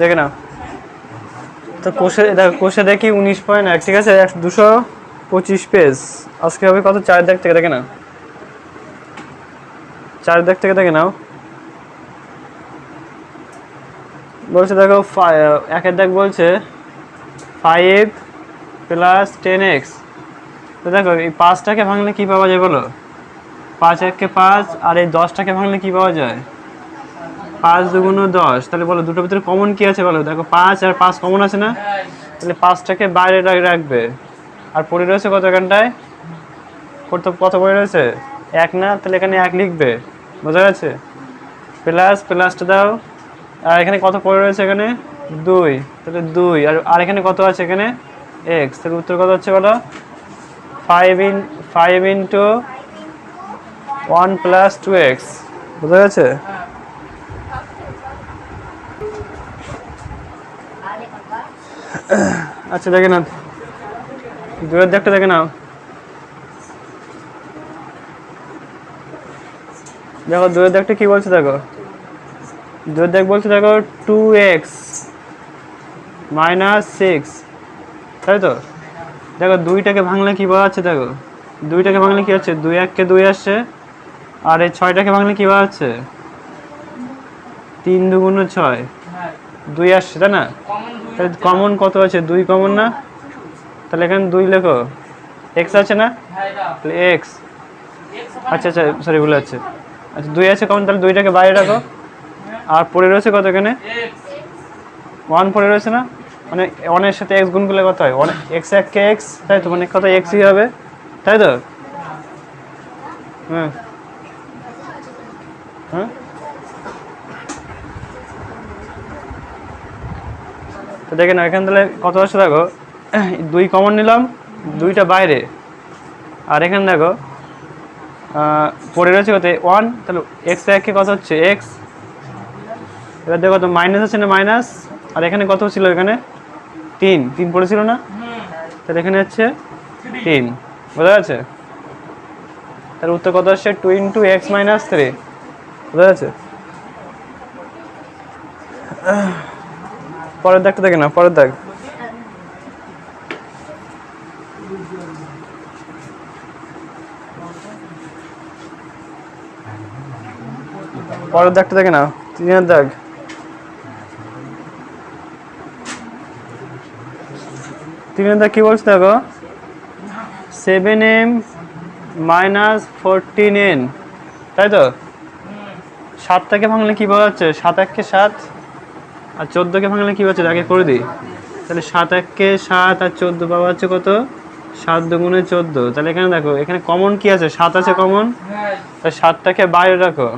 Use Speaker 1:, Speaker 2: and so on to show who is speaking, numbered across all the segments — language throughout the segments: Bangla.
Speaker 1: দেখে নাও। তো কোষে, দেখো, কোষে দেখি উনিশ পয়েন্ট এক, ঠিক আছে? দুশো পঁচিশ পেজ। আজকে হবে কত? চার দেখ থেকে দেখে না চার দেখ থেকে দেখে নাও। বলছে, দেখো একের দেখ বলছে ফাইভ প্লাস টেন এক্স তো দেখো, এই পাঁচটাকে ভাঙলে কী পাওয়া যায় বলো? পাঁচ এককে পাঁচ, আর এই দশটাকে ভাঙলে কী পাওয়া যায়? পাঁচ দুগুণ দশ, তাহলে বলো দুটোর ভিতরে কমন কি আছে বলো? দেখো পাঁচ আর পাঁচ কমন আছে না? তাহলে পাঁচটাকে বাইরে রাখবে। আর পড়ে রয়েছে কত এখানটায় কত কত পড়ে রয়েছে? এক না? তাহলে এখানে এক লিখবে। বোঝা গেছে? প্লাস প্লাসটা দাও। আর এখানে কত পড়ে রয়েছে এখানে? দুই। তাহলে দুই। আর আর এখানে কত আছে এখানে? এক্স তাহলে উত্তর কত হচ্ছে বলো? Five in five into one plus two x বোঝা গেছে? আচ্ছা দেখে নাও দূরের দিকটা দেখে নাও। দেখো দূরের দিকটা কি বলছে দেখো? দূরের দিক বলছে দেখো টু এক্স মাইনাস সিক্স তাই তো? দেখো, দুইটাকে ভাঙলে কি পাওয়া যাচ্ছে দেখো? দুইটাকে ভাঙলে কি হচ্ছে? দুই এককে দুই আসছে, আর এই ছয়টাকে ভাঙলে কি পাওয়া যাচ্ছে? তিন দুগুণ ছয়। দুই আসছে, তাই না? তাহলে কমন কত আছে? দুই কমন না? তাহলে এখানে দুই লেখো। এক্স আছে না? তাহলে এক্স আচ্ছা আচ্ছা সরি ভুলে যাচ্ছে আচ্ছা দুই আছে কমন তাহলে দুইটাকে বাইরে রাখো। আর পড়ে রয়েছে কত এখানে? ওয়ান পড়ে রয়েছে না? মানে ওয়ানের সাথে এক্স গুণ করলে কত হয়? ওয়ান এক্স এক কে এক্স তাই তো মানে কত এক্সই হবে? তাই তো? হ্যাঁ। হ্যাঁ? দেখেন, এখান তাহলে কত আসছে দেখো? দুই কমন নিলাম, দুইটা বাইরে। আর এখানে দেখো পড়ে রয়েছে কত? ওয়ান তাহলে এক্স একে কত হচ্ছে? এক্স এবার দেখো তো মাইনাস আছে না মাইনাস আর এখানে কত ছিল এখানে? তিন। তিন পড়েছিল না? তাহলে এখানে হচ্ছে তিন। বোঝা যাচ্ছে? তাহলে উত্তর কত আসছে? Two into x minus three বোঝা যাচ্ছে? পরের দাগটা দেখে না, পরের দাগ। পরের দাগটা দেখে না, তিনের দাগ। তিনের দাগ কি বলছে দেখো? Seven m minus fourteen n তাই তো? সাতটাকে ভাঙলে কি বলা হচ্ছে? সাত এককে সাত আর চোদ্দোকে ভাঙলে কি হচ্ছে? আগে করে দিই। তাহলে সাত এককে সাত আর চোদ্দ পাওয়া যাচ্ছে কত? সাত দুগুণে চোদ্দ। তাহলে এখানে দেখো, এখানে কমন কি আছে? সাত আছে কমন তাই সাতটাকে বাইরে রাখো।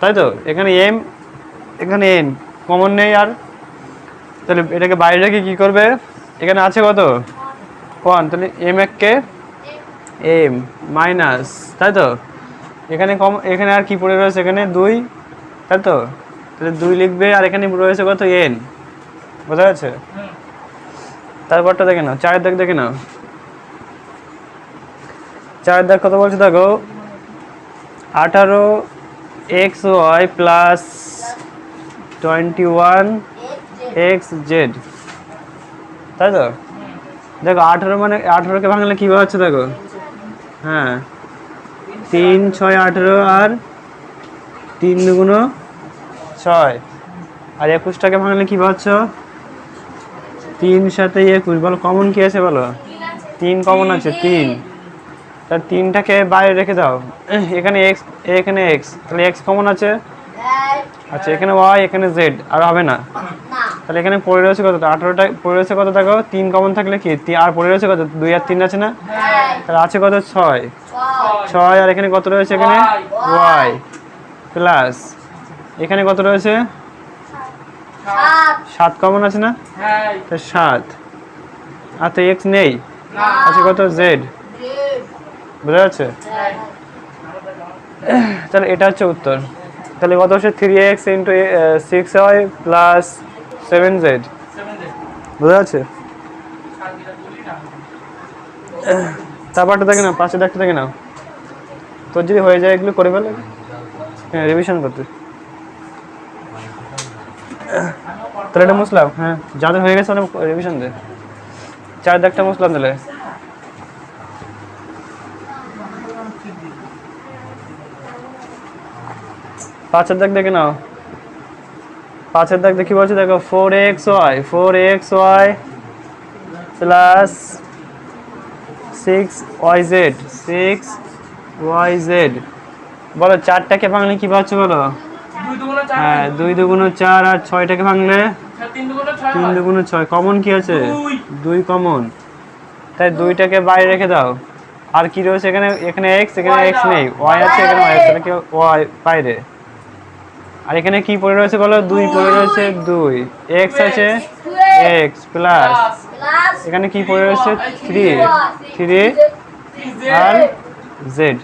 Speaker 1: তাই তো? এখানে এম এখানে এন কমন নেই আর। তাহলে এটাকে বাইরে রেখে কী করবে? এখানে আছে কত? ওয়ান তাহলে এম এককে এম মাইনাস তাই তো? এখানে কম এখানে আর কি পড়ে রয়েছে? এখানে দুই। তাই তো? তাহলে দুই লিখবে আর এখানে রয়েছে কত? এন বোঝা যাচ্ছে? তারপরটা দেখে নাও, চারের দাগ দেখে নাও। চারের দাগ কত বলছে দেখো? আঠারো x y plus twenty one x z তাই তো? দেখো, আঠারো মানে আঠারোকে ভাঙলে কীভাবে হচ্ছে দেখো? হ্যাঁ। তিন, ছয়, আঠেরো আর তিন দুগুণ ছয়। আর একুশটাকে ভাঙলে কী পাচ্ছ তিন সাথে একুশ। বলো কমন কি আছে বলো? তিন কমন আছে তিন। তার তিনটাকে বাইরে রেখে দাও। এখানে এক্স এখানে এক্স তাহলে এক্স কমন আছে? আচ্ছা এখানে ওয়াই এখানে জেড আর হবে না। তাহলে এখানে পড়ে রয়েছে কত? আঠারোটা পড়ে রয়েছে কত দেখো? তিন কমন থাকলে কি? আর পড়ে রয়েছে কত? দুই আর তিন আছে না? তাহলে আছে কত? ছয়। ছয়। আর এখানে কত রয়েছে এখানে? ওয়াই। প্লাস এখানে কত রয়েছে? সাত। কমন আছে না? তো সাত। আচ্ছা এক্স নেই? আছে কত? জেড বোঝা যাচ্ছে? তাহলে এটা হচ্ছে উত্তর। তাহলে কত হচ্ছে? Three x into six y plus seven z বোঝা যাচ্ছে? তারপরটা দেখে নাও পাশে দেখতে দেখে নাও। তোর যদি হয়ে যায় এগুলো করে ফেলে। হ্যাঁ রিভিশন করতে। তাহলে এটা মুসলাম? হ্যাঁ। যাদের হয়ে গেছে রিভিশন দে। চার দাগটা মুসলাম তাহলে। পাঁচের দাগ দেখে নাও। পাঁচের দাগ দেখি বলছে দেখো four x y four x y plus six y z six y z বলো চারটাকে ভাঙলে কি পাচ্ছ বলো? হ্যাঁ। দুই দুগুণ চার আর ছয়টাকে ভাঙলে?
Speaker 2: তিন দুগুণ ছয়
Speaker 1: কমন কি আছে?
Speaker 2: দুই।
Speaker 1: কমন তাই দুইটাকে বাইরে রেখে দাও। আর কি রয়েছে এখানে? এখানে এক্স এখানে এক্স নেই। ওয়াই আছে এখানে ওয়াই আছে। কি ওয়াই বাইরে? আর এখানে কি পড়ে রয়েছে বলো? দুই পড়ে রয়েছে দুই। এক্স আছে এক্স প্লাস এখানে কি পড়ে রয়েছে? থ্রি থ্রি আর জেড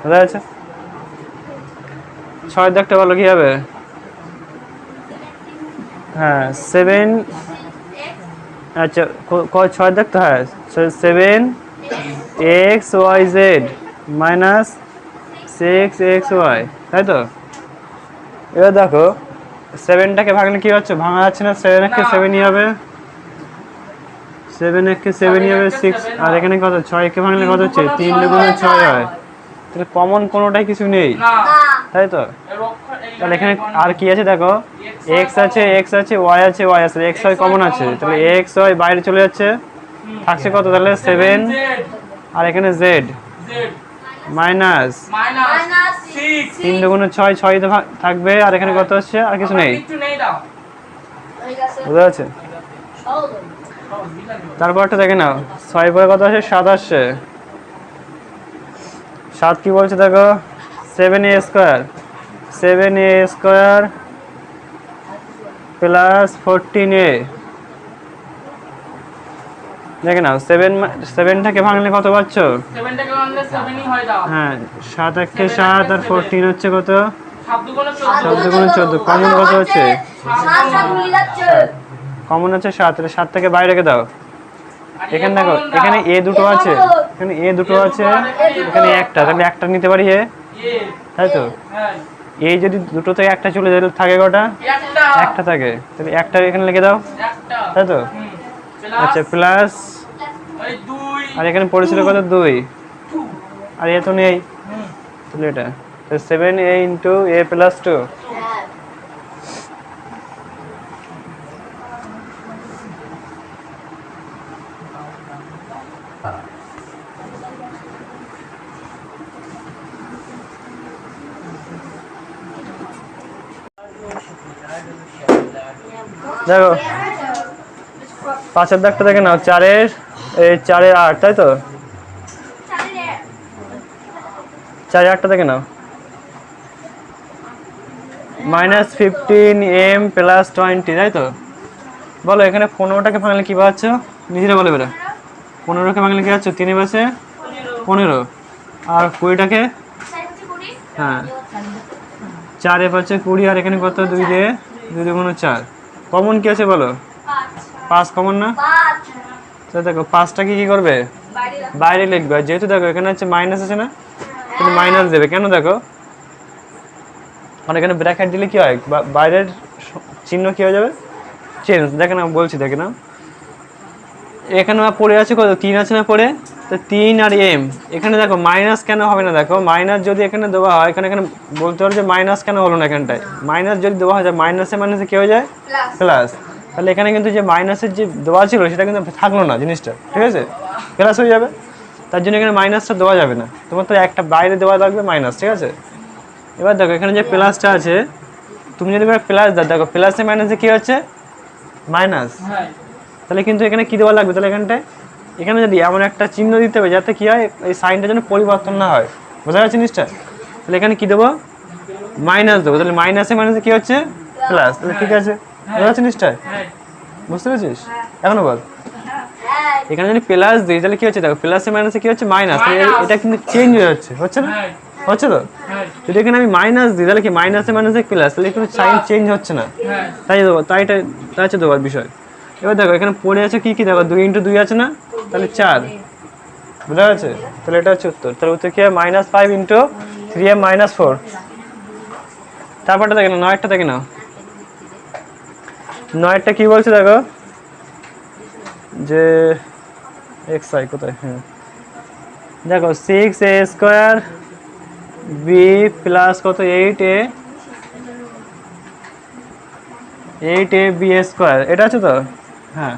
Speaker 1: বোঝা যাচ্ছে ছয় দাগটা বলো কি হবে? হ্যাঁ সেভেন আচ্ছা ছয় দাগ তো হ্যাঁ seven x y z minus six x y তাই তো? এবার দেখো সেভেনটাকে ভাঙলে কি হচ্ছে? ভাঙা যাচ্ছে না? সেভেন একে। সেভেনই হবে? সেভেন একে সেভেনই হবে সিক্স আর এখানে কত? ছয় একে ভাঙলে কত হচ্ছে? তিন দুগুণে। ছয় হয়। তাহলে কমন কোনোটাই কিছু নেই। তাই তো? তাহলে এখানে আর কি আছে দেখো? এক্স আছে এক্স আছে ওয়াই আছে ওয়াই আছে এক্স ওয়াই কমন আছে। তাহলে এক্স ওয়াই বাইরে চলে যাচ্ছে। থাকছে কত তাহলে? সেভেন আর এখানে জেড মাইনাস তিন দুগুণে ছয় ছয় তো থাকবে। আর এখানে কত হচ্ছে আর কিছু নেই। বুঝা যাচ্ছে তারপরটা দেখে নাও। ছয় পরে কত আছে সাত আসছে সাত কি বলছে দেখো? Seven a square seven a square plus fourteen a দেখে নাও সেভেন সেভেনটাকে ভাঙলে কত পাচ্ছ?
Speaker 2: হয় দাও।
Speaker 1: হ্যাঁ সাত একে সাত আর ফোরটিন হচ্ছে কত?
Speaker 2: সাত দুগুণে চোদ্দ।
Speaker 1: কমন কত হচ্ছে? কমন হচ্ছে সাত তাহলে সাত থেকে বাইরে রেখে দাও। এখানে দেখো এখানে এ দুটো আছে। এখানে এ দুটো আছে। এখানে একটা তাহলে একটা নিতে পারি এ?
Speaker 2: এ।
Speaker 1: তাই তো?
Speaker 2: হ্যাঁ।
Speaker 1: এই যদি দুটো থেকে একটা চলে যায় থাকে কটা?
Speaker 2: একটা।
Speaker 1: একটা থাকে। তাহলে একটা এখানে লিখে দাও।
Speaker 2: একটা।
Speaker 1: তাই তো? আচ্ছা
Speaker 2: প্লাস
Speaker 1: আর এখানে পড়েছিল কত? দুই। আর এ তো নেই।
Speaker 2: হুম।
Speaker 1: তাহলে এটা। Seven a into a plus two দেখো। পাঁচের দাগটা দেখে নাও, চারের, এই চারের আট, তাই তো? চারের আটটা দেখে নাও। Minus fifteen m plus twenty, তাই তো? বলো, এখানে পনেরোটাকে ভাঙলে কী পাচ্ছ? নিজেরা বলে বেরা পনেরোকে ভাঙলে কী পাচ্ছ? তিনে বাসে পনেরো। আর কুড়িটাকে? হ্যাঁ। চারে পাচ্ছে কুড়ি, আর এখানে কত? দুই দিয়ে, দুই দুগুণ চার। কমন কি আছে বলো? পাঁচ। কমন না? তো দেখো পাঁচটাকে কি কি করবে? বাইরে লিখবে। আর যেহেতু দেখো এখানে হচ্ছে মাইনাস আছে না? কিন্তু মাইনাস দেবে। কেন দেখো? মানে এখানে ব্র্যাকেট দিলে কি হয়? বাইরের চিহ্ন কি হয়ে যাবে? চেঞ্জ দেখে না বলছি দেখে না এখানে পড়ে আছে কত? তিন আছে না পড়ে? তো তিন আর এম। এখানে দেখো মাইনাস কেন হবে না দেখো? মাইনাস যদি এখানে দেওয়া হয় এখানে এখানে বলতে পারো যে মাইনাস কেন হলো না এখানটায়? মাইনাস যদি দেওয়া হয় মাইনাসে মাইনাসে কি হয়ে যায়? প্লাস তাহলে এখানে কিন্তু যে মাইনাসের যে দেওয়া ছিল সেটা কিন্তু থাকল না জিনিসটা। ঠিক আছে? প্লাস হয়ে যাবে। তার জন্য এখানে মাইনাসটা দেওয়া যাবে না। তোমার তো একটা বাইরে দেওয়া লাগবে মাইনাস ঠিক আছে? এবার দেখো এখানে যে প্লাসটা আছে তুমি যদি প্লাস দাও দেখো প্লাসে মাইনাসে কী হচ্ছে? মাইনাস
Speaker 2: হ্যাঁ।
Speaker 1: তাহলে কিন্তু এখানে কী দেওয়া লাগবে? তাহলে এখানটায় এখানে যদি এমন একটা চিহ্ন দিতে হবে যাতে কি হয় এই সাইনটা যেন পরিবর্তন না হয়। বোঝা যাচ্ছে জিনিসটা? তাহলে এখানে কি দেবো? মাইনাস দেবো। তাহলে মাইনাসে মাইনাসে কি হচ্ছে? প্লাস। তাহলে ঠিক আছে। বোঝা যাচ্ছে জিনিসটা? বুঝতে পেরেছিস? এখনও বল এখানে যদি প্লাস দিই তাহলে কি হচ্ছে? দেখো প্লাসে মাইনাসে কি হচ্ছে? মাইনাস। এটা কিন্তু চেঞ্জ হয়ে যাচ্ছে। হচ্ছে না? হচ্ছে তো? যদি এখানে আমি মাইনাস দিই তাহলে কি মাইনাসে মাইনাসে প্লাস? তাহলে কিন্তু সাইন চেঞ্জ হচ্ছে না।
Speaker 2: হ্যাঁ।
Speaker 1: তাই দেবো তাই তাই তাই হচ্ছে দেওয়ার বিষয়। এবার দেখো, এখানে পড়ে আছে কি কি? দেখো, দুই ইন্টু দুই আছে না? তাহলে চার। বুঝা গেছে? তাহলে এটা হচ্ছে উত্তর। তাহলে উত্তর কি হয়? Minus five into three m minus four তারপরটা দেখে নাও নয়টা দেখে নাও। নয়টা কি বলছে দেখো? যে এক্স আই কোথায়? হ্যাঁ। দেখো six a square b plus কত? Eight a eight a b square এটা আছে তো? হ্যাঁ।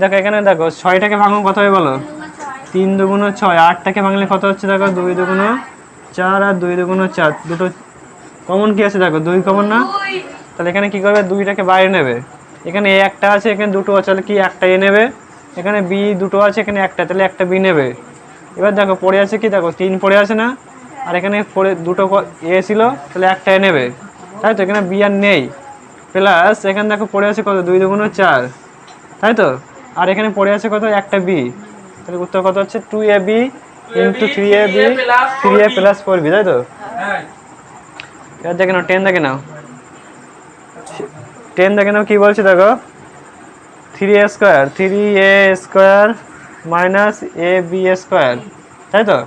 Speaker 1: দেখো এখানে দেখো ছয়টাকে ভাঙুন কত হবে বলো? তিন দুগুণ ছয় আটটাকে ভাঙলে কত হচ্ছে দেখো? দুই দুগুণ চার আর দুই দুগুণ চার দুটো কমন কি আছে দেখো? দুই কমন না? তাহলে এখানে কি করবে? দুইটাকে বাইরে নেবে। এখানে এ একটা আছে এখানে দুটো আছে তাহলে কি একটা এ নেবে? এখানে বি দুটো আছে এখানে একটা তাহলে একটা বি নেবে। এবার দেখো পড়ে আছে কি? দেখো তিন পড়ে আছে না? আর এখানে পড়ে দুটো এ ছিল তাহলে একটা এ নেবে। তাই তো? এখানে বি আর নেই। প্লাস এখানে দেখো পড়ে আছে কত? দুই দুগুণ চার। তাই তো? আর এখানে পড়ে আছে কত? একটা বি তাহলে উত্তর কত হচ্ছে? Two a b into three a b three a plus four b তাই তো? এবার দেখে নাও টেন দেখে নাও। টেন দেখে নাও কি বলছে দেখো? Three a square three a square minus a b square তাই তো?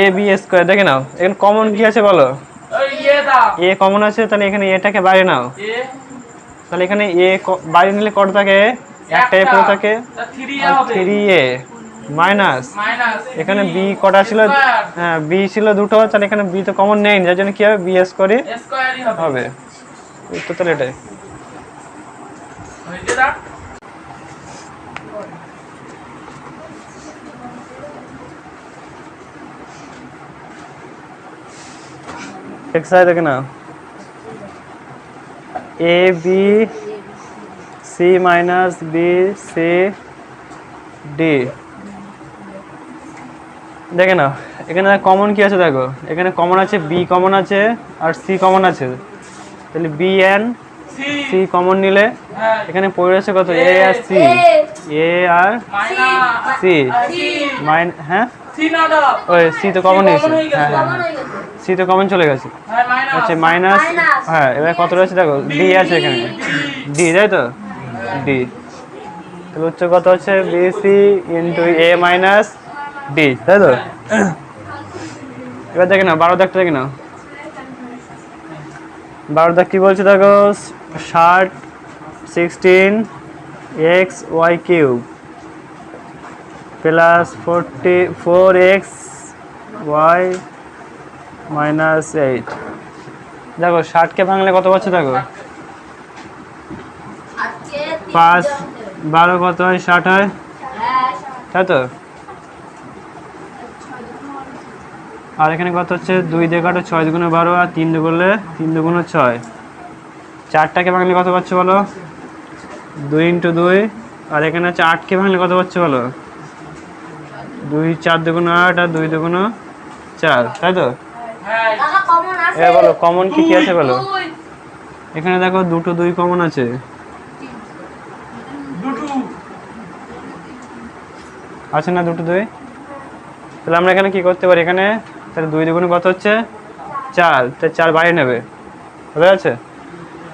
Speaker 1: এ বি স্কোয়ার দেখে নাও। এখানে কমন কি আছে বলো? এ কমন আছে তাহলে এখানে এটাকে বাইরে নাও। তাহলে এখানে এ বাইরে নিলে কত থাকে? একটা এ পড়ে থাকে।
Speaker 2: Three a
Speaker 1: minus. এখানে বি কটা ছিল? হ্যাঁ বি ছিল দুটো তাহলে এখানে বি তো কমন নেই যার জন্য কি হবে? বি এস করে
Speaker 2: স্কয়ারই হবে।
Speaker 1: উত্তর তাহলে এটাই। এক্সাই দেখে না a b c minus b c d দেখে নাও এখানে কমন কি আছে দেখো? এখানে কমন আছে বি কমন আছে আর সি কমন আছে। তাহলে বি এন
Speaker 2: সি
Speaker 1: কমন নিলে এখানে পড়ে আছে কত? A R C A R C mine হ্যাঁ? ওই সি তো কমন
Speaker 2: হয়ে
Speaker 1: হ্যাঁ হ্যাঁ। সি তো কমন চলে গেছে।
Speaker 2: হ্যাঁ মাইনাস
Speaker 1: আচ্ছা মাইনাস হ্যাঁ এবার কত রয়েছে? দেখো ডি আছে এখানে। ডি তাই তো? ডি তাহলে উচ্চ কত হচ্ছে? B c into a minus d তাই তো? এবার দেখে নাও বারো দাগটা দেখে নাও। বারো দাগ কি বলছে দেখো? ষাট sixteen x y cube plus forty, four x y minus eight. দেখো ষাটকে ভাঙলে কত পাচ্ছে দেখো? পাঁচ, বারো কত হয়? ষাট হয়? তাই তো? আর এখানে কত হচ্ছে? দুই দিয়ে কাটো ছয় দুগুণে বারো আর তিন দুগুণে তিন দুগুণে ছয়। চারটাকে ভাঙলে কত পাচ্ছে বলো? দুই ইন্টু দুই। আর এখানে হচ্ছে আটকে ভাঙলে কত পাচ্ছে বলো? দুই চার দুগুণ আট আর দুই দুগুণ চার, তাই তো? এবার বলো কমন কি কি আছে বলো? এখানে দেখো দুটো দুই কমন আছে। আছে না দুটো দুই? তাহলে আমরা এখানে কি করতে পারি এখানে? তাহলে দুই দুগুণে কত হচ্ছে? চার। তাহলে চার বাইরে নেবে। বোঝা যাচ্ছে?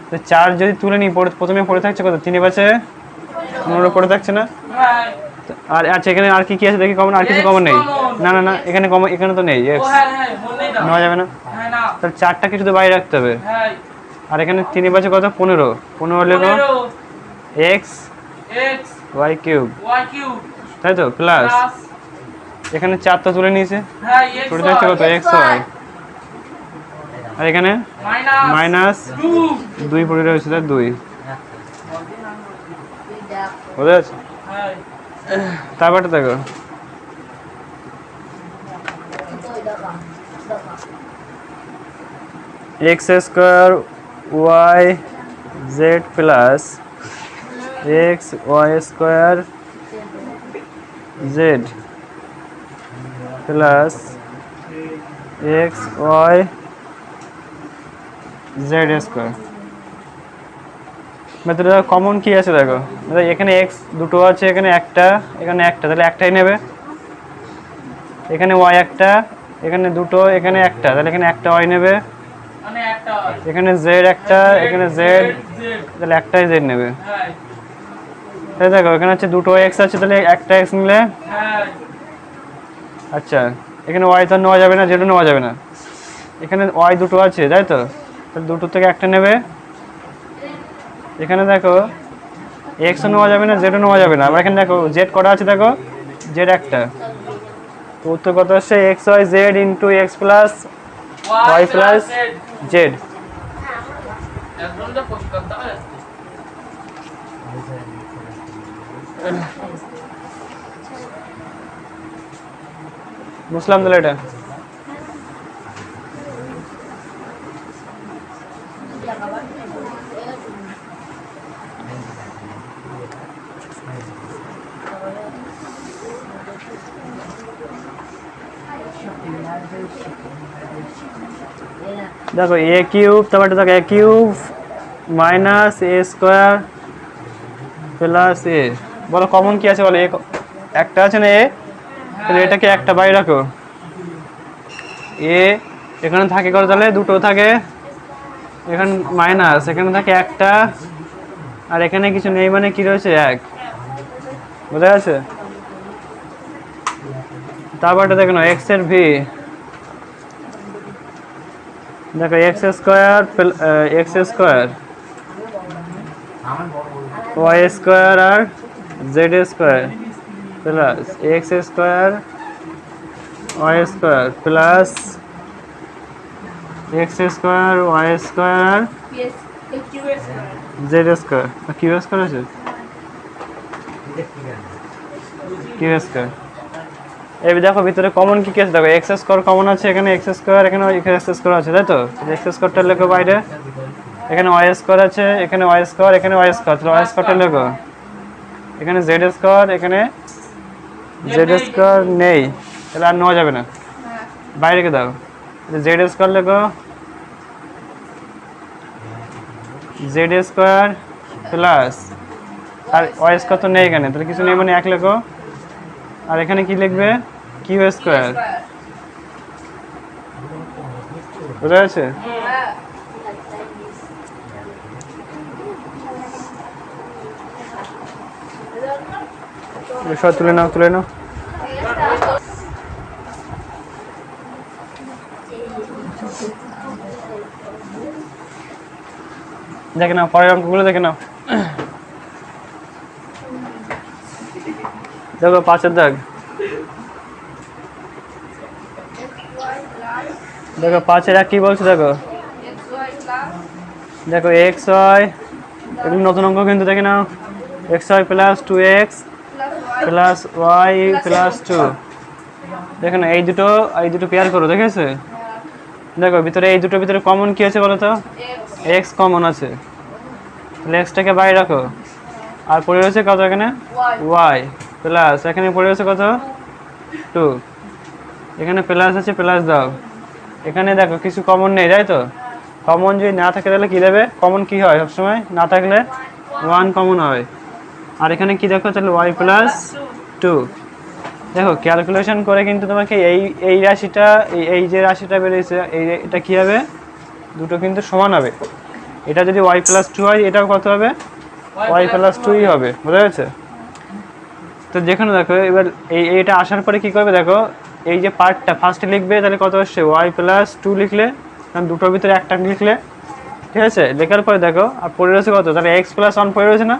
Speaker 1: তো চার যদি তুলে নিই প্রথমে পড়ে থাকছে কত? তিনে পাচ্ছে পনেরো পড়ে থাকছে না? তো আর আচ্ছা এখানে আর কি কি আছে দেখি কমন আর কিছু কমন নেই? না না না এখানে কমন এখানে তো নেই
Speaker 2: হ্যাঁ হ্যাঁ
Speaker 1: নেওয়া যাবে না?
Speaker 2: হ্যাঁ না।
Speaker 1: তাহলে চারটাকে শুধু বাইরে রাখতে হবে।
Speaker 2: হ্যাঁ।
Speaker 1: আর এখানে তিনে পাচ্ছে কত? পনেরো। পনেরো হলে
Speaker 2: পনেরো।
Speaker 1: এক্স ওয়াই কিউব তাই তো? প্লাস এখানে চারটা তুলে নিয়েছে।
Speaker 2: হ্যাঁ
Speaker 1: ছোট থাকছে কত? এক্স ওয়াই আর এখানে?
Speaker 2: মাইনাস
Speaker 1: দুই পড়ে রয়েছে তার দুই। বোঝা যাচ্ছে? তারপরটা দেখো। X square y z plus x y square z plus x y z square মেথডে কমন কি আছে দেখো? এখানে এক্স দুটো আছে, এখানে একটা এখানে একটা, তাহলে একটাই নেবে। এখানে ওয়াই একটা, এখানে দুটো, এখানে একটা, তাহলে এখানে একটা ওয়াই নেবে। এখানে জেড একটা, এখানে জেড তাহলে একটাই জেড নেবে। তাহলে দেখো, এখানে হচ্ছে দুটো এক্স আছে, তাহলে একটা এক্স নিলে? আচ্ছা এখানে ওয়াই তো নেওয়া যাবে না জেডও নেওয়া যাবে না। এখানে ওয়াই দুটো আছে, তাই তো? তাহলে দুটো থেকে একটা নেবে। এখানে দেখো এক্সও নেওয়া যাবে না জেডও নেওয়া যাবে না। আবার এখানে দেখো জেড কটা আছে দেখো? জেড একটা। তো উত্তর কত হচ্ছে x y z into x plus
Speaker 2: y
Speaker 1: plus z বুঝলাম তাহলে এটা? দেখো এ কিউব তারপরে দেখো a cube minus a square plus a বলো কমন কি আছে বলো? এ একটা আছে না এ তাহলে এটাকে একটা বাইরে রাখো। এ এখানে থাকে করে তাহলে? দুটো থাকে। এখানে মাইনাস এখানে থাকে একটা। আর এখানে কিছু নেই মানে কি রয়েছে? এক। বোঝা গেছে? তারপরটা দেখো এক্সের ভি দেখো x square x square y square আর z square plus x square y square plus x square y square z square q square আছে? কিউ স্কোয়ার এই দেখো, ভিতরে কমন কি কেস দেখো এক্স স্কোয়ার কমন আছে এখানে এক্স স্কোয়ার এখানে এক্স স্কোয়ার আছে, তাই তো? এক্স স্কোয়ারটা লেখো বাইরে। এখানে ওয়াই স্কোয়ার আছে, এখানে ওয়াই স্কোয়ার এখানে ওয়াই স্কোয়ার তাহলে ওয়াই স্কোয়ারটা লেখো। এখানে জেড স্কোয়ার এখানে জেড স্কোয়ার নেই। তাহলে আর নেওয়া যাবে না। বাইরে দাও। জেড স্কোয়ার লেখো। জেড স্কোয়ার প্লাস আর ওয়াই স্কোয়ার তো নেই এখানে, তাহলে কিছু নেই মানে এক লেখো। আর এখানে কি লিখবে? Q square. বোঝা যাচ্ছে সব তুলে নাও তুলে নাও। দেখে নাও, পরের অঙ্কগুলো দেখে নাও। দেখো, পাঁচের দাগ। দেখো, পাঁচের এক কি বলছে, দেখো? দেখো এক্স ওয়াই এগুলো নতুন অঙ্ক কিন্তু দেখে নাও। X y plus two x plus y plus two দেখো না, এই দুটো এই দুটো পেয়ার করো দেখেছে দেখো, ভিতরে এই দুটোর ভিতরে কমন কি আছে বলো তো? এক্স কমন আছে। তাহলে এক্সটাকে বাইরে রাখো। আর পড়ে রয়েছে কত এখানে? ওয়াই প্লাস এখানে পড়ে রয়েছে কত? টু এখানে প্লাস আছে প্লাস দাও। এখানে দেখো, কিছু কমন নেই, তাই তো? কমন যদি না থাকে তাহলে কি দেবে? কমন কি হয় সবসময়? না থাকলে ওয়ান কমন হয় আর এখানে কি দেখো, তাহলে ওয়াই প্লাস টু দেখো ক্যালকুলেশন করে কিন্তু তোমাকে এই এই রাশিটা, এই যে রাশিটা বেরিয়েছে, এই এটা কী হবে? দুটো কিন্তু সমান হবে। এটা যদি ওয়াই প্লাস টু হয়, এটাও কত হবে? ওয়াই প্লাস টুই হবে বোঝা গেছে তো যেখানে দেখো, এবার এই, এইটা আসার পরে কি করবে দেখো এই যে পার্টটা ফার্স্টে লিখবে তাহলে কত আসছে? ওয়াই প্লাস টু লিখলে কারণ দুটোর ভিতরে একটা লিখলে ঠিক আছে? লেখার পরে দেখো আর পড়ে রয়েছে কত? তাহলে এক্স প্লাস ওয়ান পড়ে রয়েছে না?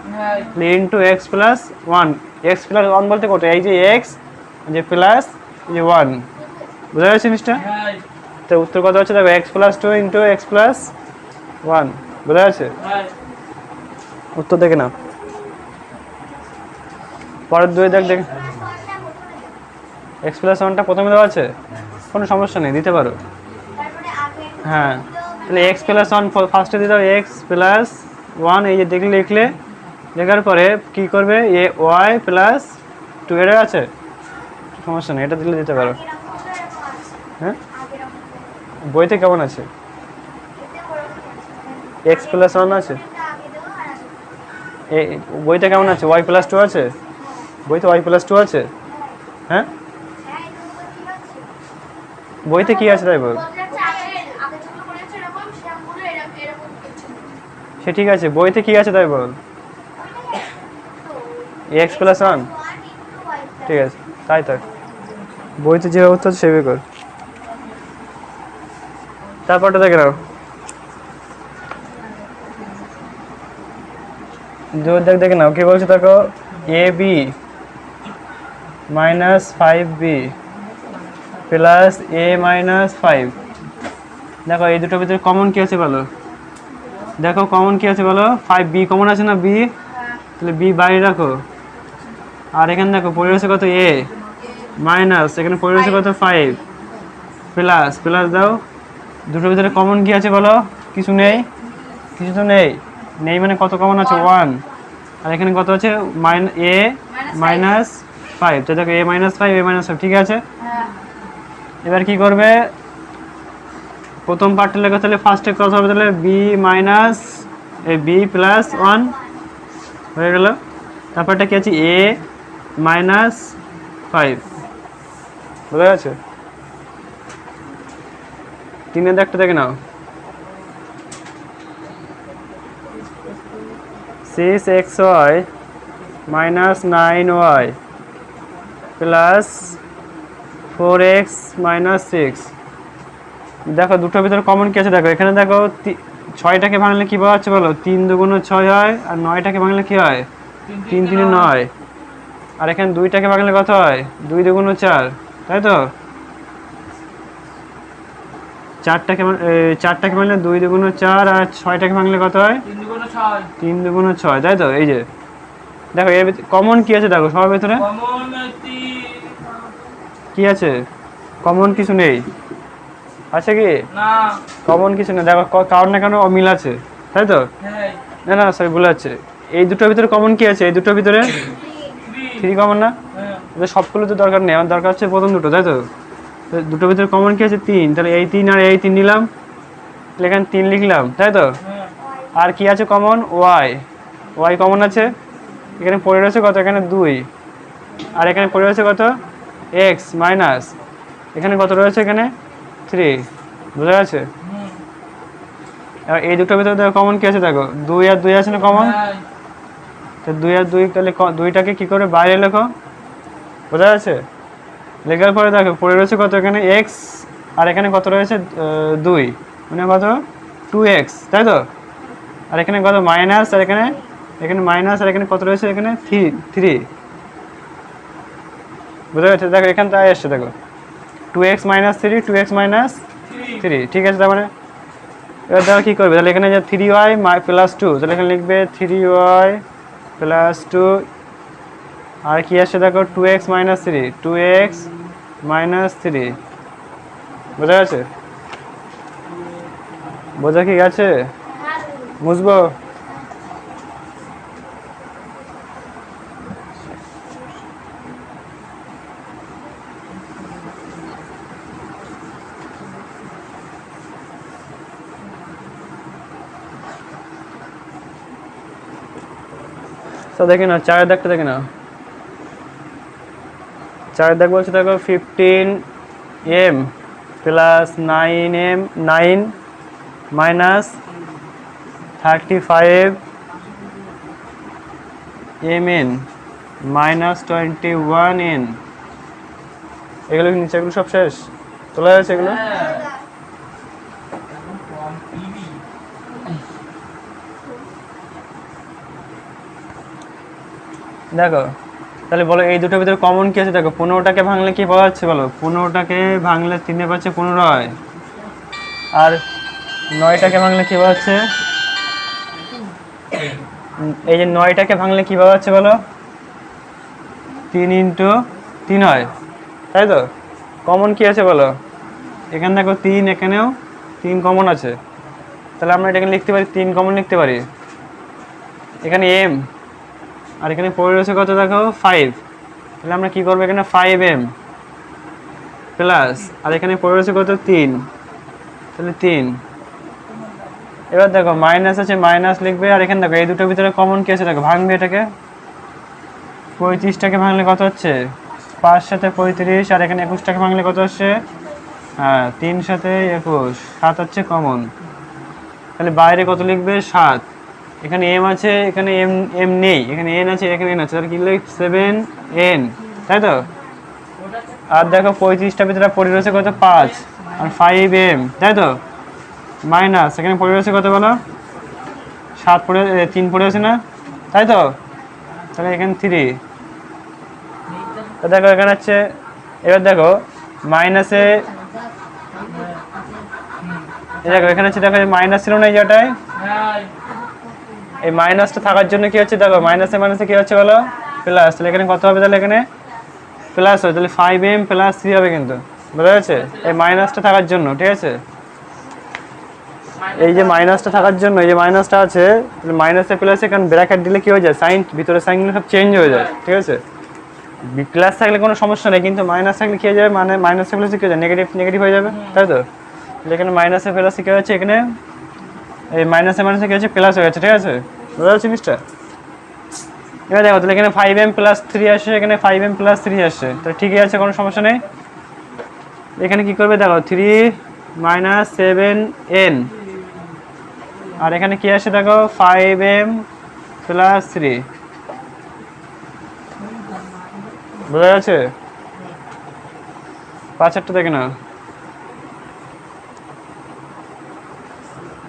Speaker 1: Into x plus one x plus one বলতে কত? এই যে এক্স যে প্লাস যে ওয়ান বোঝা যাচ্ছে জিনিসটা?
Speaker 2: হ্যাঁ।
Speaker 1: তো উত্তর কত হচ্ছে? দেখো x plus two into x plus one বোঝা যাচ্ছে উত্তর দেখে নাও। পরের দুই দেখ দেখ। এক্স প্লাস ওয়ানটা প্রথমে দেওয়া আছে? কোনো সমস্যা নেই দিতে পারো। হ্যাঁ। তাহলে এক্স প্লাস ওয়ান ফার্স্টে দিতে হবে এক্স প্লাস ওয়ান এই যে দেখলে লিখলে লেখার পরে কি করবে? এ ওয়াই প্লাস টু এটা আছে? সমস্যা নেই এটা দিলে দিতে পারো। হ্যাঁ? বইতে কেমন আছে? এক্স প্লাস ওয়ান আছে। এই বইতে কেমন আছে? ওয়াই প্লাস টু আছে? বইতে ওয়াই প্লাস টু আছে? হ্যাঁ? বইতে কি আছে তাই বল? সে ঠিক আছে, বইতে কি আছে তাই বল? এক্স প্লাস ওয়ান ঠিক আছে, তাই তাই বইতে যে ব্যবস্থা আছে সেভাবে কর। তারপরটা দেখে নাও। জোর দেখ, দেখে নাও। কি বলছে দেখো? A b minus five b plus a minus five দেখো এই দুটোর ভিতরে কমন কি আছে বলো? দেখো কমন কি আছে বলো? ফাইভ বি কমন আছে না বি তাহলে বি বাইরে রাখো। আর এখানে দেখো রয়েছে কত এ মাইনাস এখানে রয়েছে কত ফাইভ প্লাস প্লাস দাও। দুটোর ভিতরে কমন কি আছে বলো? কিছু নেই? কিছু তো নেই। নেই মানে কত কমন আছে? ওয়ান আর এখানে কত আছে? মাইন এ মাইনাস ফাইভ তো দেখো a minus five a minus five ঠিক আছে? এবার কি করবে? প্রথম পার্টটা লেখা তাহলে ফার্স্টে ক্রস হবে তাহলে b minus a b plus one হয়ে গেল। তারপরটা কি আছে? এ মাইনাস ফাইভ বোঝা গেছে? তিনের দাগটা দেখে নাও। Six x y minus nine y plus four x minus six. দেখো দুটোর ভিতরে কমন কি আছে? দেখো এখানে দেখো ছয়টাকে ভাঙলে কি পাওয়া যাচ্ছে বলো? তিন দুগুণ ছয় হয় আর নয়টাকে ভাঙলে কি হয়? তিন তিনে নয়। আর এখানে দুইটাকে ভাঙলে কত হয়? দুই দুগুণ চার তাই তো? চারটাকে চারটাকে ভাঙলে দুই দুগুণ চার আর ছয়টাকে ভাঙলে কত হয়?
Speaker 2: তিন দুগুণে ছয়।
Speaker 1: তাই তো? এই যে। দেখো এর কমন কি আছে? দেখো সবার ভেতরে। কি আছে? কমন কিছু নেই। আছে কি?
Speaker 2: না।
Speaker 1: কমন কিছু নেই। দেখো ক- কারোর না কেন অমিল আছে তাই তো?
Speaker 2: হ্যাঁ।
Speaker 1: না না সরি ভুল আছে। এই দুটোর ভিতরে কমন কি আছে? এই দুটোর ভিতরে?
Speaker 2: থ্রি
Speaker 1: থ্রি কমন না?
Speaker 2: হ্যাঁ।
Speaker 1: সবগুলো তো দরকার নেই। আমার দরকার হচ্ছে প্রথম দুটো তাই তো দুটোর ভিতরে কমন কি আছে? তিন। তাহলে এই তিন আর এই তিন নিলাম। তাহলে এখানে তিন লিখলাম তাই তো?
Speaker 2: হ্যাঁ।
Speaker 1: আর কি আছে কমন? ওয়াই। ওয়াই কমন আছে। এখানে পড়ে রয়েছে কত? এখানে দুই। আর এখানে পড়ে রয়েছে কত? এক্স মাইনাস এখানে কত রয়েছে এখানে? থ্রি বোঝা গেছে? এবার এই দুটোর ভিতরে দেখো কমন কি আছে? দেখো দুই আর দুই আছে না কমন তো দুই আর দুই তাহলে ক- দুইটাকে কী করে বাইরে লেখো? বোঝা যাচ্ছে লেখার পরে দেখো পড়ে রয়েছে কত এখানে? এক্স আর এখানে কত রয়েছে? দুই। মানে কত? টু এক্স তাই তো? আর এখানে কত? মাইনাস আর এখানে? এখানে মাইনাস আর এখানে কত রয়েছে? এখানে থ্রি থ্রি বুঝা গেছে? দেখো এখান থেকে এসছে দেখো। Two x minus three two x minus
Speaker 2: three
Speaker 1: ঠিক আছে তার মানে এবার দেখো কী করবে? তাহলে এখানে যে থ্রি ওয়াই প্লাস টু তাহলে এখানে লিখবে থ্রি ওয়াই প্লাস টু আর কি আসছে দেখো? Two x minus three two x minus three বোঝা গেছে? বোঝা কি গেছে? বুঝব? তো দেখে না চারের দাগটা দেখে না চারের দাগ বলছে দেখো fifteen m plus nine m nine minus thirty five m n minus twenty one n এগুলো নিচে এগুলো সব শেষ? তোলা যাচ্ছে এগুলো
Speaker 2: হ্যাঁ কম টিভি
Speaker 1: দেখো, তাহলে বলো এই দুটোর ভিতরে কমন কি আছে? দেখো, পনেরোটাকে ভাঙলে কি পাওয়া যাচ্ছে বলো? পনেরোটাকে ভাঙলে তিনে পাচ্ছে পনেরো হয়। আর নয়টাকে ভাঙলে কি পাওয়া যাচ্ছে? এই যে নয়টাকে ভাঙলে কি পাওয়া যাচ্ছে বলো? তিন ইন্টু তিন হয়। তাই তো? কমন কি আছে বলো? এখানে দেখো তিন, এখানেও তিন কমন আছে। তাহলে আমরা এটাকে লিখতে পারি, তিন কমন লিখতে পারি। এখানে এম আর এখানে পড়ে রয়েছে কত দেখো? ফাইভ তাহলে আমরা কি করব এখানে ফাইভ এম প্লাস আর এখানে পড়ে রয়েছে কত? তিন। তাহলে তিন। এবার দেখো মাইনাস আছে মাইনাস লিখবে, আর এখানে দেখো, এই দুটোর ভিতরে কমন কি আছে? দেখো, ভাঙবে এটাকে। পঁয়ত্রিশটাকে ভাঙলে কত হচ্ছে? পাঁচ সাথে পঁয়ত্রিশ, আর এখানে একুশটাকে ভাঙলে কত হচ্ছে? হ্যাঁ তিন সাথে একুশ। সাত হচ্ছে কমন তাহলে বাইরে কত লিখবে? সাত। এখানে এম আছে, এখানে এম এম নেই, এখানে এন আছে, এখানে এন আছে, তাহলে কি লিখ সেভেন এন তাই তো? আর দেখো পঁয়ত্রিশটা ভিতরে পড়ে রয়েছে কত? পাঁচ, আর ফাইভ এম তাই তো? মাইনাস এখানে পড়ে রয়েছে কত বলো? সাত পড়ে তিন পড়ে আছে না? তাই তো? তাহলে এখানে থ্রি দেখো এখানে হচ্ছে, এবার দেখো মাইনাসে দেখো এখানে হচ্ছে দেখো মাইনাস ছিল না এই জায়গাটায়? এই মাইনাসটা থাকার জন্য কি হচ্ছে? দেখো মাইনাসে মাইনাসে কি হচ্ছে বলো? প্লাস তাহলে এখানে কত হবে তাহলে এখানে? প্লাস হবে, তাহলে ফাইভ এম প্লাস থ্রি হবে কিন্তু। বোঝা যাচ্ছে? এই মাইনাসটা থাকার জন্য, ঠিক আছে? এই যে মাইনাসটা থাকার জন্য, এই যে মাইনাসটা আছে মাইনাসে প্লাসে কারণ ব্র্যাকেট দিলে কি হয়ে যায়? সাইন ভিতরে সাইনগুলো সব চেঞ্জ হয়ে যায়, ঠিক আছে? প্লাস থাকলে কোনো সমস্যা নেই, কিন্তু মাইনাস থাকলে কি হয়ে যাবে? মানে মাইনাসে প্লাসে কি হয়ে যায়? নেগেটিভ নেগেটিভ হয়ে যাবে, তাই তো? এখানে মাইনাসে প্লাসে কি হচ্ছে? এখানে এই মাইনাসে মাইনাসে কি হচ্ছে প্লাস হয়ে গেছে, ঠিক আছে? বোঝা যাচ্ছে জিনিসটা এবার দেখো, তাহলে এখানে ফাইভ এম প্লাস থ্রি আসছে এখানে ফাইভ এম প্লাস থ্রি আসছে তাহলে ঠিকই আছে, কোনো সমস্যা নেই? এখানে কি করবে, দেখো থ্রি মাইনাস সেভেন এন আর এখানে কি আসে, দেখো ফাইভ এম প্লাস থ্রি বোঝা যাচ্ছে পাঁচেরটা দেখে না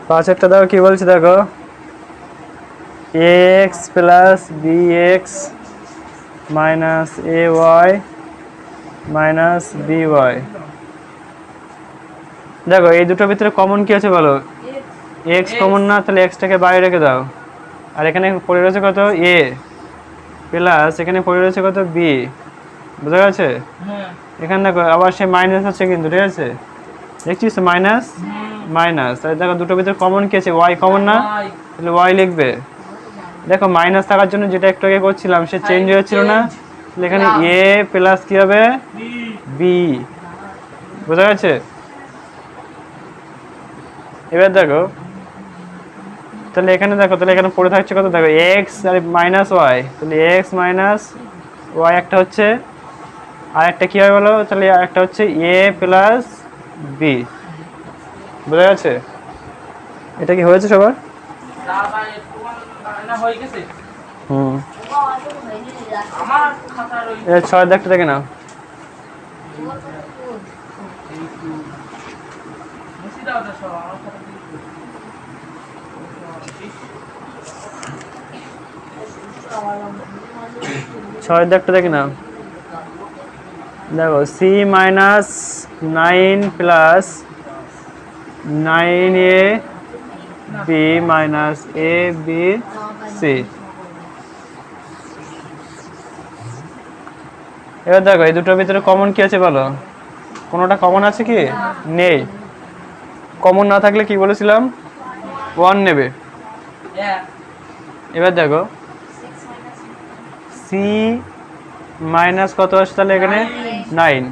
Speaker 1: পাঁচেরটা দেখো কি বলছে দেখো? X plus b x minus a y minus b y দেখো এই দুটোর ভিতরে কমন কি আছে বলো? এক্স কমন না তাহলে এক্সটাকে বাইরে রেখে দাও। আর এখানে পড়ে রয়েছে কত? এ প্লাস এখানে পড়ে রয়েছে কত? বি বুঝা গেছে?
Speaker 2: হ্যাঁ।
Speaker 1: এখানে দেখো আবার সে মাইনাস আছে কিন্তু ঠিক আছে? দেখছিস মাইনাস মাইনাস। তাহলে দেখো দুটোর ভিতরে কমন কি আছে? ওয়াই কমন না? তাহলে ওয়াই লিখবে। দেখো মাইনাস থাকার জন্য যেটা একটু আগে করছিলাম সে চেঞ্জ হয়েছিল না? তাহলে এখানে এ প্লাস কি হবে?
Speaker 2: বি
Speaker 1: বোঝা গেছে? এবার দেখো। তাহলে এখানে দেখো তাহলে এখানে পড়ে থাকছে কত? দেখো এক্স আর মাইনাস ওয়াই তাহলে এক্স মাইনাস ওয়াই একটা হচ্ছে আর একটা কী হবে বলো? তাহলে একটা হচ্ছে এ প্লাস বি বোঝা গেছে? এটা কি হয়েছে সবার?
Speaker 2: না
Speaker 1: হুম ছয় দেখতে
Speaker 2: দিয়ে দিও।
Speaker 1: ছয় দেখতে দেখে নাও। দেখো c minus nine plus nine a b minus a b c. এবার দেখো এই দুটোর ভিতরে কমন কি আছে বলো? কোনোটা কমন আছে কি? নেই। কমন না থাকলে কি বলেছিলাম? ওয়ান নেবে। এবার দেখো। সি মাইনাস কত আছে তাহলে এখানে? নাইন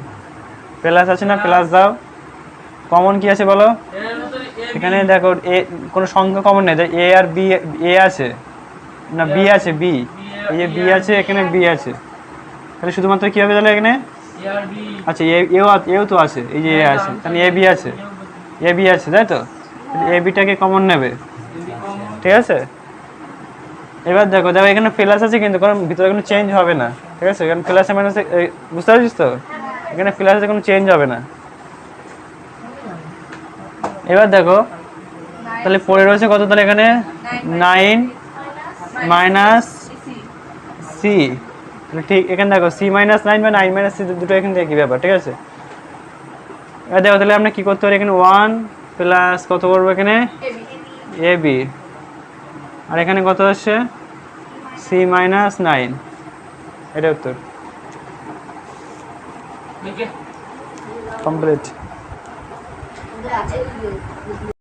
Speaker 1: প্লাস আছে না? প্লাস দাও। কমন কি আছে বলো? এখানে দেখো, এ, কোনো সংখ্যা কমন নেই এ আর বি এ আছে? না বি আছে বি এই যে বি আছে, এখানে বি আছে। তাহলে শুধুমাত্র কি হবে তাহলে এখানে? আচ্ছা এ, এও এও তো আছে, এই যে এ আছে, তাহলে এ বি আছে। এ বি আছে, তাই তো? এ বিটাকে কমন নেবে। ঠিক আছে? এবার দেখো দেখো, এখানে প্লাস আছে কিন্তু কারণ ভিতরে কোনো চেঞ্জ হবে না। ঠিক আছে? এখানে প্লাসে মাইনাসে বুঝতে পারছিস তো? এখানে প্লাসে কোনো চেঞ্জ হবে না। এবার দেখো, তাহলে পড়ে রয়েছে কত তাহলে এখানে? Nine minus c. ঠিক, এখানে দেখো, সি মাইনাস নাইন বা নাইন মাইনাস সি দুটো এখানে দেখি ব্যাপার, ঠিক আছে? এবার দেখো, তাহলে আমরা কী করতে পারি এখানে? ওয়ান প্লাস কত করব এখানে? A B. আর এখানে কত আসছে? C minus nine. এটা উত্তর।
Speaker 2: দেখে
Speaker 1: কমপ্লিট